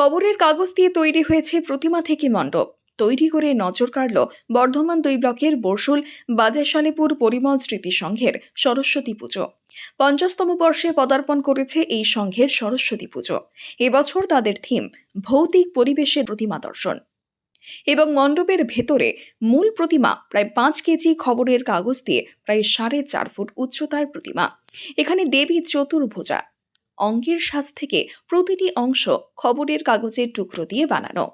খবরের কাগজ দিয়ে তৈরি হয়েছে প্রতিমা থেকে মণ্ডপ। তৈরি করে নজর কাড়ল বর্ধমান দুই ব্লকের বর্ষুল বাজারশালীপুর, পরিমল স্মৃতি সংঘের সরস্বতী পুজো। পঞ্চাশতম বর্ষে পদার্পণ করেছে এই সংঘের সরস্বতী পুজো। এবছর তাদের থিম ভৌতিক পরিবেশের প্রতিমা দর্শন। এবং মণ্ডপের ভেতরে মূল প্রতিমা প্রায় পাঁচ কেজি খবরের কাগজ দিয়ে প্রায় সাড়ে চার ফুট উচ্চতার প্রতিমা। এখানে দেবী চতুর্ভুজা অঙ্গের সাজ থেকে প্রতিটি অংশ খবরের কাগজের টুকরো দিয়ে বানানো।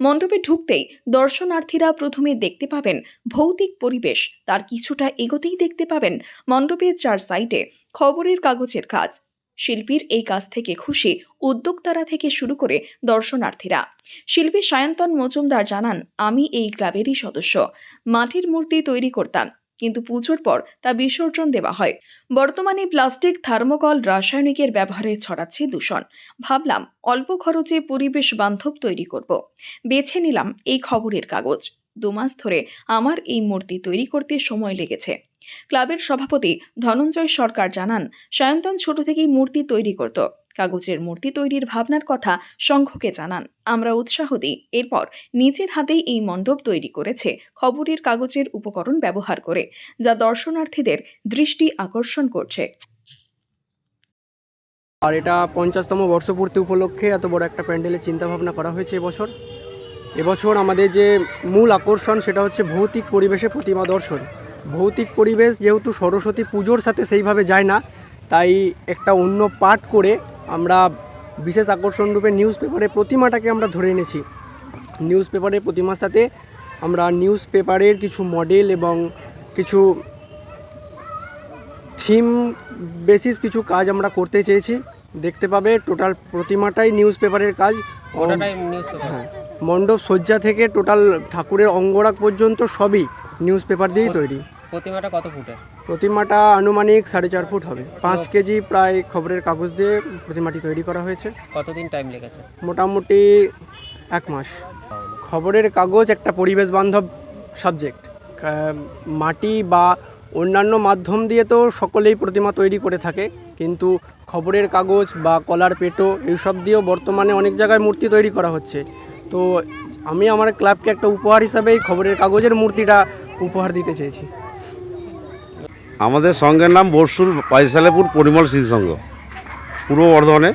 মণ্ডপে ঢুকতেই দর্শনার্থীরা প্রথমে দেখতে পাবেন ভৌতিক পরিবেশ। তার কিছুটা এগোতেই দেখতে পাবেন মণ্ডপের চার সাইডে খবরের কাগজের কাজ। শিল্পীর এই কাজ থেকে খুশি উদ্যোক্তারা থেকে শুরু করে দর্শনার্থীরা। শিল্পী সায়ন্তন মজুমদার জানান, আমি এই ক্লাবেরই সদস্য। মাটির মূর্তি তৈরি করতাম। কিন্তু পুজোর পর তা বিসর্জন দেওয়া হয়। বর্তমানে প্লাস্টিক, থার্মোকল, রাসায়নিকের ব্যবহারে ছড়াচ্ছে দূষণ। ভাবলাম অল্প খরচে পরিবেশ বান্ধব তৈরি করব। বেছে নিলাম এই খবরের কাগজ। দু মাস ধরে আমার এই মূর্তি তৈরি করতে সময় লেগেছে। ক্লাবের সভাপতি ধনঞ্জয় সরকার জানান, সায়ন্তন ছোট থেকেই মূর্তি তৈরি করত। কাগজের মূর্তি তৈরির ভাবনার কথা সংঘকে জানান। আমরা উৎসাহ দিই। এরপর নিজের হাতেই এই মণ্ডপ তৈরি করেছে খবরের কাগজের উপকরণ ব্যবহার করে, যা দর্শনার্থীদের দৃষ্টি আকর্ষণ করছে। আর এটা পঞ্চাশতম বর্ষপূর্তি উপলক্ষে এত বড় একটা প্যান্ডেলের চিন্তাভাবনা করা হয়েছে এবছর। এবছর আমাদের যে মূল আকর্ষণ সেটা হচ্ছে ভৌতিক পরিবেশে প্রতিমা দর্শন। ভৌতিক পরিবেশ যেহেতু সরস্বতী পুজোর সাথে সেইভাবে যায় না, তাই একটা অন্য পাঠ করে আমরা বিশেষ আকর্ষণ রূপে নিউজ পেপারে প্রতিমাটাকে আমরা ধরে এনেছি। নিউজ পেপারের প্রতিমার সাথে আমরা নিউজ পেপারের কিছু মডেল এবং কিছু থিম বেসিস কিছু কাজ আমরা করতে চেয়েছি। দেখতে পাবে টোটাল প্রতিমাটাই নিউজ পেপারের কাজ হ্যাঁ মণ্ডপ সজ্জা থেকে টোটাল ঠাকুরের অঙ্গরাগ পর্যন্ত সবই নিউজ পেপার দিয়েই তৈরি। প্রতিমাটা কত ফুটের? প্রতিমাটা আনুমানিক সাড়ে চার ফুট হবে। পাঁচ কেজি প্রায় খবরের কাগজ দিয়ে প্রতিমাটি তৈরি করা হয়েছে। কতদিন টাইম লেগেছে? মোটামুটি এক মাস। খবরের কাগজ একটা পরিবেশ বান্ধব সাবজেক্ট মাটি বা অন্যান্য মাধ্যম দিয়ে তো সকলেই প্রতিমা তৈরি করে থাকে। কিন্তু খবরের কাগজ বা কলার পেটো এইসব দিয়েও বর্তমানে অনেক জায়গায় মূর্তি তৈরি করা হচ্ছে। তো আমি আমার ক্লাবকে একটা উপহার হিসাবে এই খবরের কাগজের মূর্তিটা উপহার দিতে চেয়েছি। আমাদের সংঘের নাম বর্ষুল পাইসালেপুর পরিমল সংঘ পূর্ব বর্ধমানে।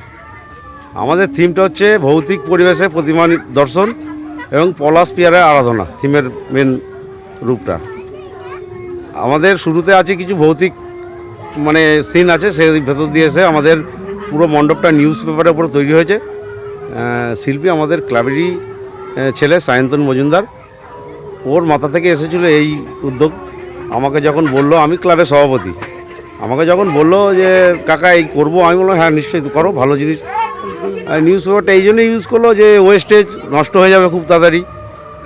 আমাদের থিমটা হচ্ছে ভৌতিক পরিবেশে প্রতিমা দর্শন এবং পলাশ পিয়ারের আরাধনা থিমের মেন রূপটা। আমাদের শুরুতে আছে কিছু ভৌতিক মানে সিন আছে, সেই ভেতর দিয়ে এসে আমাদের পুরো মণ্ডপটা নিউজ পেপারের উপর তৈরি হয়েছে। শিল্পী আমাদের ক্লাবেরই ছেলে সায়ন্তন মজুমদার। ওর মাথা থেকে এসেছিল এই উদ্যোগ। আমাকে যখন বলল, আমি ক্লাবের সভাপতি। আমাকে যখন বলল যে, কাকা, এই করব। আমি বললাম হ্যাঁ নিশ্চয়ই করো, ভালো জিনিস। নিউজ পেপারটা এই জন্যই ইউজ করল যে ওয়েস্টেজ নষ্ট হয়ে যাবে খুব তাড়াতাড়ি।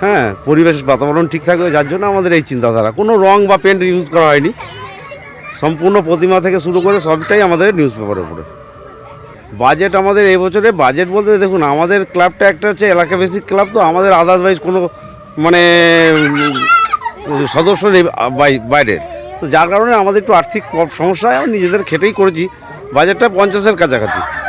হ্যাঁ পরিবেশ বাতাবরণ ঠিক থাকবে, যার জন্য আমাদের এই চিন্তাধারা। কোনো রং বা পেন্ট ইউজ করা হয়নি। সম্পূর্ণ প্রতিমা থেকে শুরু করে সবটাই আমাদের নিউজ পেপারের উপরে। বাজেট আমাদের এই বছরে বাজেট বলতে দেখুন, আমাদের ক্লাবটা একটা হচ্ছে এলাকা বেসিক ক্লাব তো আমাদের আদারওয়াইজ কোনো মানে সদস্য নেই বাই- বাইরের। তো যার কারণে আমাদের একটু আর্থিক সমস্যা নিজেদের খেটেই করেছি। বাজেটটা পঞ্চাশের কাছাকাছি।